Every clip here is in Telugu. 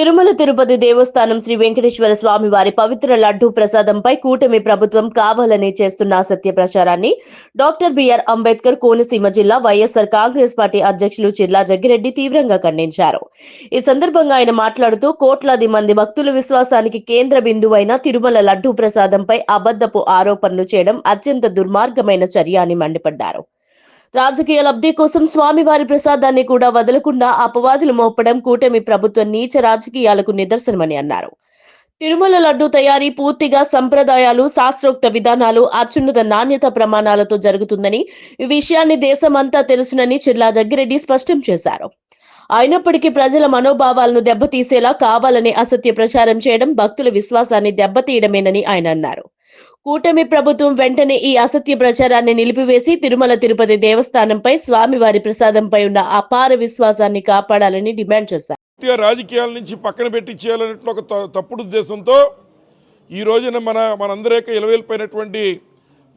తిరుమల తిరుపతి దేవస్థానం శ్రీ వెంకటేశ్వర స్వామి వారి పవిత్ర లడ్డూ ప్రసాదంపై కూటమి ప్రభుత్వం కావాలని చేస్తున్న అసత్య ప్రచారాన్ని డాక్టర్ బిఆర్ అంబేద్కర్ కోనసీమ జిల్లా వైఎస్ఆర్ కాంగ్రెస్ పార్టీ అధ్యక్షులు చిల్లా జగ్గిరెడ్డి తీవ్రంగా ఖండించారు. ఈ సందర్భంగా ఆయన మాట్లాడుతూ కోట్లాది మంది భక్తుల విశ్వాసానికి కేంద్ర బిందువైన తిరుమల లడ్డూ ప్రసాదంపై అబద్దపు ఆరోపణలు చేయడం అత్యంత దుర్మార్గమైన చర్య అని మండిపడ్డారు. రాజకీయ లబ్ధి కోసం స్వామివారి ప్రసాదాన్ని కూడా వదలకుండా అపవాదులు మోపడం కూటమి ప్రభుత్వ నీచ రాజకీయాలకు నిదర్శనమని అన్నారు. తిరుమల లడ్డు తయారీ పూర్తిగా సంప్రదాయాలు శాస్త్రోక్త విధానాలు అత్యున్నత నాణ్యత ప్రమాణాలతో జరుగుతుందని ఈ విషయాన్ని దేశమంతా తెలుసునని చిర్లా జగ్గిరెడ్డి స్పష్టం చేశారు. అయినప్పటికీ ప్రజల మనోభావాలను దెబ్బతీసేలా కావాలనే అసత్య ప్రచారం చేయడం భక్తుల విశ్వాసాన్ని దెబ్బతీయడమేనని ఆయన అన్నారు. కూటమి ప్రభుత్వం వెంటనే ఈ అసత్య ప్రచారాన్ని నిలిపివేసి తిరుమల తిరుపతి దేవస్థానంపై స్వామివారి ప్రసాదంపై ఉన్న అపార విశ్వాసాన్ని కాపాడాలని డిమాండ్ చేశారు. రాజకీయాల నుంచి పక్కన పెట్టి చేయాలనే ఒక త- తప్పుడు ఉద్దేశంతో ఈ రోజున మన మనందరి యొక్క ఇలవేలిపోయినటువంటి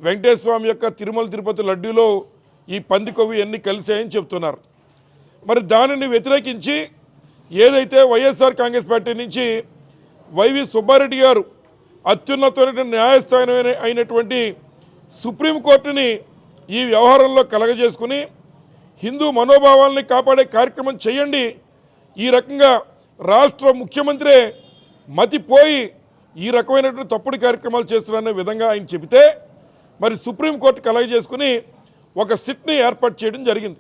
వెంకటేశ్వర స్వామి యొక్క తిరుమల తిరుపతి లడ్డూలో ఈ పంది కొవ్వు ఎన్ని కలిసాయని చెప్తున్నారు. మరి దానిని వ్యతిరేకించి ఏదైతే వైఎస్ఆర్ కాంగ్రెస్ పార్టీ నుంచి వైవి సుబ్బారెడ్డి గారు అత్యున్నతమైన న్యాయస్థానం అయినటువంటి సుప్రీంకోర్టుని ఈ వ్యవహారంలో కలగజేసుకుని హిందూ మనోభావాల్ని కాపాడే కార్యక్రమం చేయండి. ఈ రకంగా రాష్ట్ర ముఖ్యమంత్రే మతిపోయి ఈ రకమైనటువంటి తప్పుడు కార్యక్రమాలు చేస్తున్నారనే విధంగా ఆయన చెబితే మరి సుప్రీంకోర్టు కలగజేసుకుని ఒక సిట్ని ఏర్పాటు చేయడం జరిగింది.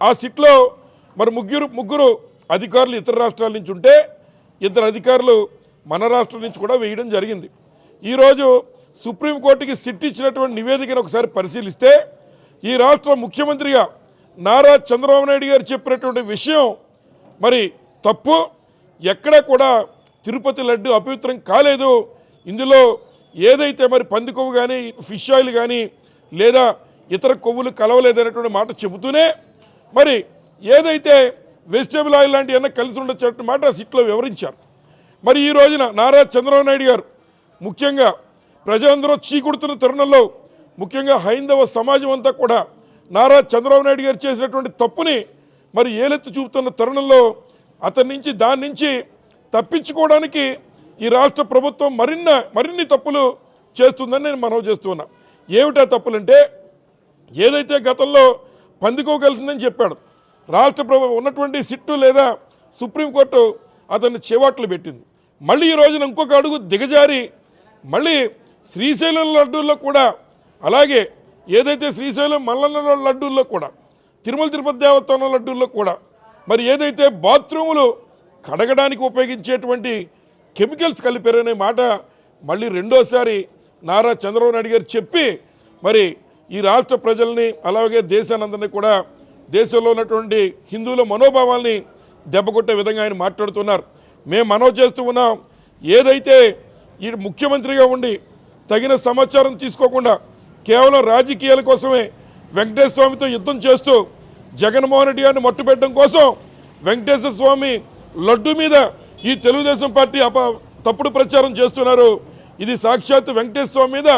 ఆ సిట్లో మరి ముగ్గురు ముగ్గురు అధికారులు ఇతర రాష్ట్రాల నుంచి ఉంటే ఇద్దరు అధికారులు మన రాష్ట్రం నుంచి కూడా వేయడం జరిగింది. ఈరోజు సుప్రీంకోర్టుకి సిట్ ఇచ్చినటువంటి నివేదికను ఒకసారి పరిశీలిస్తే ఈ రాష్ట్ర ముఖ్యమంత్రిగా నారా చంద్రబాబు నాయుడు గారు చెప్పినటువంటి విషయం మరి తప్పు. ఎక్కడ కూడా తిరుపతి లడ్డు అపవిత్రం కాలేదు. ఇందులో ఏదైతే మరి పంది కొవ్వు కానీ ఫిష్ ఆయిల్ కానీ లేదా ఇతర కొవ్వులు కలవలేదనేటువంటి మాట చెబుతూనే మరి ఏదైతే వెజిటేబుల్ ఆయిల్ లాంటి ఏమైనా కలిసి ఉండొచ్చు మాట సిట్లో వివరించారు. మరి ఈ రోజున నారా చంద్రబాబు నాయుడు గారు ముఖ్యంగా ప్రజలందరూ చీకుడుతున్న తరుణంలో ముఖ్యంగా హైందవ సమాజం అంతా కూడా నారా చంద్రబాబు నాయుడు గారు చేసినటువంటి తప్పుని మరి ఏలెత్తి చూపుతున్న తరుణంలో అతని నుంచి దాని నుంచి తప్పించుకోవడానికి ఈ రాష్ట్ర ప్రభుత్వం మరిన్న మరిన్ని తప్పులు చేస్తుందని నేను మనవి చేస్తున్నా ఏమిటా తప్పులంటే ఏదైతే గతంలో పందుకోగలిసిందని చెప్పాడు రాష్ట్ర ప్రభుత్వం ఉన్నటువంటి సిట్టు లేదా సుప్రీంకోర్టు అతన్ని చేవాట్లు పెట్టింది. మళ్ళీ ఈ రోజున ఇంకొక అడుగు దిగజారి మళ్ళీ శ్రీశైలం లడ్డూల్లో కూడా అలాగే ఏదైతే శ్రీశైలం మల్లన్న లడ్డూల్లో కూడా తిరుమల తిరుపతి దేవస్థానం లడ్డూల్లో కూడా మరి ఏదైతే బాత్రూములు కడగడానికి ఉపయోగించేటువంటి కెమికల్స్ కలిపారనే మాట మళ్ళీ రెండోసారి నారా చంద్రబాబు నాయుడు గారు చెప్పి మరి ఈ రాష్ట్ర ప్రజల్ని అలాగే దేశానందరినీ కూడా దేశంలో ఉన్నటువంటి హిందువుల మనోభావాల్ని దెబ్బకొట్టే విధంగా ఆయన మాట్లాడుతున్నారు. మేము మనవి చేస్తూ ఉన్నాం. ఏదైతే ఈ ముఖ్యమంత్రిగా ఉండి తగిన సమాచారం తీసుకోకుండా కేవలం రాజకీయాల కోసమే వెంకటేశ్వర స్వామితో యుద్ధం చేస్తూ జగన్మోహన్ రెడ్డి గారిని మట్టుపెట్టడం కోసం వెంకటేశ్వర స్వామి లడ్డు మీద ఈ తెలుగుదేశం పార్టీ అప తప్పుడు ప్రచారం చేస్తున్నారు. ఇది సాక్షాత్ వెంకటేశ్వర స్వామి మీద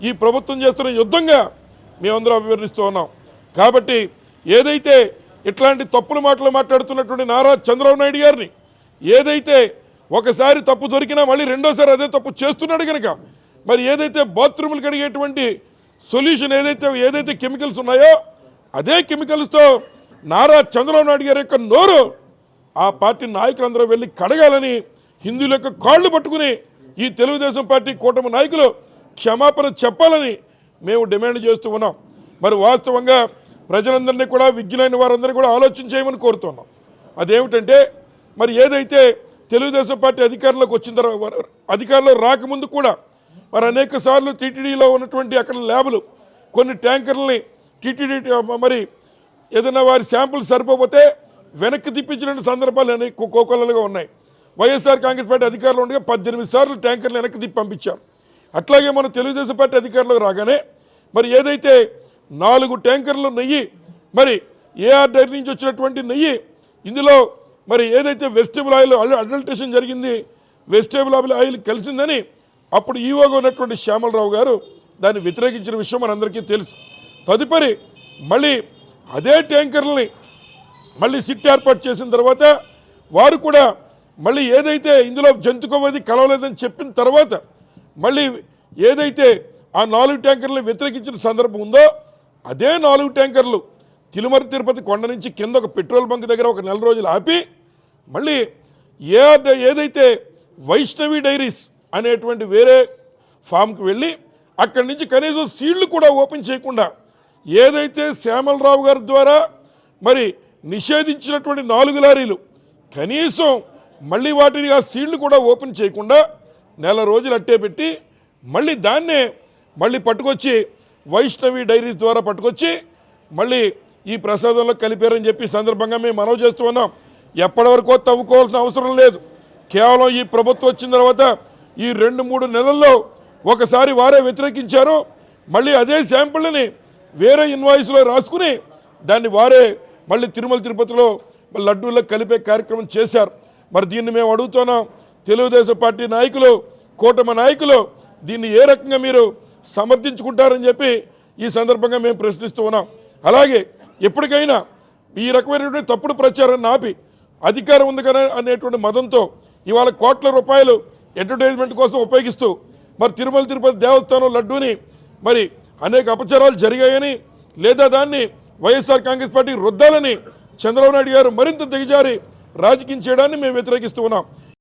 ఈ ప్రభుత్వం చేస్తున్న యుద్ధంగా మేమందరం అభివర్ణిస్తూ ఉన్నాం. కాబట్టి ఏదైతే ఇట్లాంటి తప్పుడు మాటలు మాట్లాడుతున్నటువంటి నారా చంద్రబాబు నాయుడు గారిని ఏదైతే ఒకసారి తప్పు దొరికినా మళ్ళీ రెండోసారి అదే తప్పు చేస్తున్నాడు కనుక మరి ఏదైతే బాత్రూములు కడిగేటువంటి సొల్యూషన్ ఏదైతే ఏదైతే కెమికల్స్ ఉన్నాయో అదే కెమికల్స్తో నారా చంద్రబాబు నాయుడు గారి యొక్క నోరు ఆ పార్టీ నాయకులందరూ వెళ్ళి కడగాలని హిందువుల యొక్క కాళ్ళు పట్టుకుని ఈ తెలుగుదేశం పార్టీ కూటమి నాయకులు క్షమాపణ చెప్పాలని మేము డిమాండ్ చేస్తూ ఉన్నాం. మరి వాస్తవంగా ప్రజలందరినీ కూడా విజ్ఞులైన వారందరినీ కూడా ఆలోచన చేయమని కోరుతున్నాం. అదేమిటంటే మరి ఏదైతే తెలుగుదేశం పార్టీ అధికారంలోకి వచ్చిన తర్వాత అధికారంలో రాకముందు కూడా మరి అనేక సార్లు టీటీడీలో ఉన్నటువంటి అక్కడ ల్యాబులు కొన్ని ట్యాంకర్లని టీటీడీ మరి ఏదైనా వారి శాంపుల్ సరిపోతే వెనక్కి తిప్పించిన సందర్భాలు అనేక కోకొల్లలుగా ఉన్నాయి. వైఎస్ఆర్ కాంగ్రెస్ పార్టీ అధికారంలో ఉండగా పద్దెనిమిది సార్లు ట్యాంకర్లు వెనక్కి తిప్పి పంపించారు. అట్లాగే మన తెలుగుదేశం పార్టీ అధికారంలోకి రాగానే మరి ఏదైతే నాలుగు ట్యాంకర్లు నెయ్యి మరి ఏఆర్ డైరీ నుంచి వచ్చినటువంటి నెయ్యి ఇందులో మరి ఏదైతే వెజిటేబుల్ ఆయిల్ అడల్టేషన్ జరిగింది వెజిటేబుల్ ఆయిల్ ఆయిల్ కలిసిందని అప్పుడు ఈవోగా ఉన్నటువంటి శ్యామలరావు గారు దాన్ని వ్యతిరేకించిన విషయం మనందరికీ తెలుసు. తదుపరి మళ్ళీ అదే ట్యాంకర్లని మళ్ళీ సిట్ ఏర్పాటు చేసిన తర్వాత వారు కూడా మళ్ళీ ఏదైతే ఇందులో జంతుకోవది కలవలేదని చెప్పిన తర్వాత మళ్ళీ ఏదైతే ఆ నాలుగు ట్యాంకర్లు వ్యతిరేకించిన సందర్భం ఉందో అదే నాలుగు ట్యాంకర్లు తిరుమల తిరుపతి కొండ నుంచి కింద ఒక పెట్రోల్ బంక్ దగ్గర ఒక నెల రోజులు ఆపి మళ్ళీ ఏ ఏదైతే వైష్ణవి డైరీస్ అనేటువంటి వేరే ఫామ్కి వెళ్ళి అక్కడి నుంచి కనీసం సీళ్ళు కూడా ఓపెన్ చేయకుండా ఏదైతే శ్యామలరావు గారి ద్వారా మరి నిషేధించినటువంటి నాలుగు లారీలు కనీసం మళ్ళీ వాటిని ఆ సీళ్ళు కూడా ఓపెన్ చేయకుండా నెల రోజులు అట్టే పెట్టి మళ్ళీ దాన్నే మళ్ళీ పట్టుకొచ్చి వైష్ణవి డైరీస్ ద్వారా పట్టుకొచ్చి మళ్ళీ ఈ ప్రసాదంలో కలిపారని చెప్పి సందర్భంగా మేము మనవి చేస్తూ ఉన్నాం. ఎప్పటి తవ్వుకోవాల్సిన అవసరం లేదు. కేవలం ఈ ప్రభుత్వం వచ్చిన తర్వాత ఈ రెండు మూడు నెలల్లో ఒకసారి వారే వ్యతిరేకించారు. మళ్ళీ అదే శాంపుల్ని వేరే ఇన్వాయిస్లో రాసుకుని దాన్ని వారే మళ్ళీ తిరుమల తిరుపతిలో లడ్డూల్లో కలిపే కార్యక్రమం చేశారు. మరి దీన్ని మేము అడుగుతున్నాం. తెలుగుదేశం పార్టీ నాయకులు కూటమి నాయకులు దీన్ని ఏ రకంగా మీరు సమర్థించుకుంటారని చెప్పి ఈ సందర్భంగా మేము ప్రశ్నిస్తూ ఉన్నాం. అలాగే ఎప్పటికైనా ఈ రకమైనటువంటి తప్పుడు ప్రచారాన్ని ఆపి అధికారం ఉంది కదా అనేటువంటి మదంతో ఇవాళ కోట్ల రూపాయలు అడ్వర్టైజ్మెంట్ కోసం ఉపయోగిస్తూ మరి తిరుమల తిరుపతి దేవస్థానం లడ్డూని మరి అనేక అపచారాలు జరిగాయని లేదా దాన్ని వైఎస్ఆర్ కాంగ్రెస్ పార్టీ రుద్దాలని చంద్రబాబు నాయుడు గారు మరింత దిగజారి రాజకీయం చేయడాన్ని మేము వ్యతిరేకిస్తూ ఉన్నాం.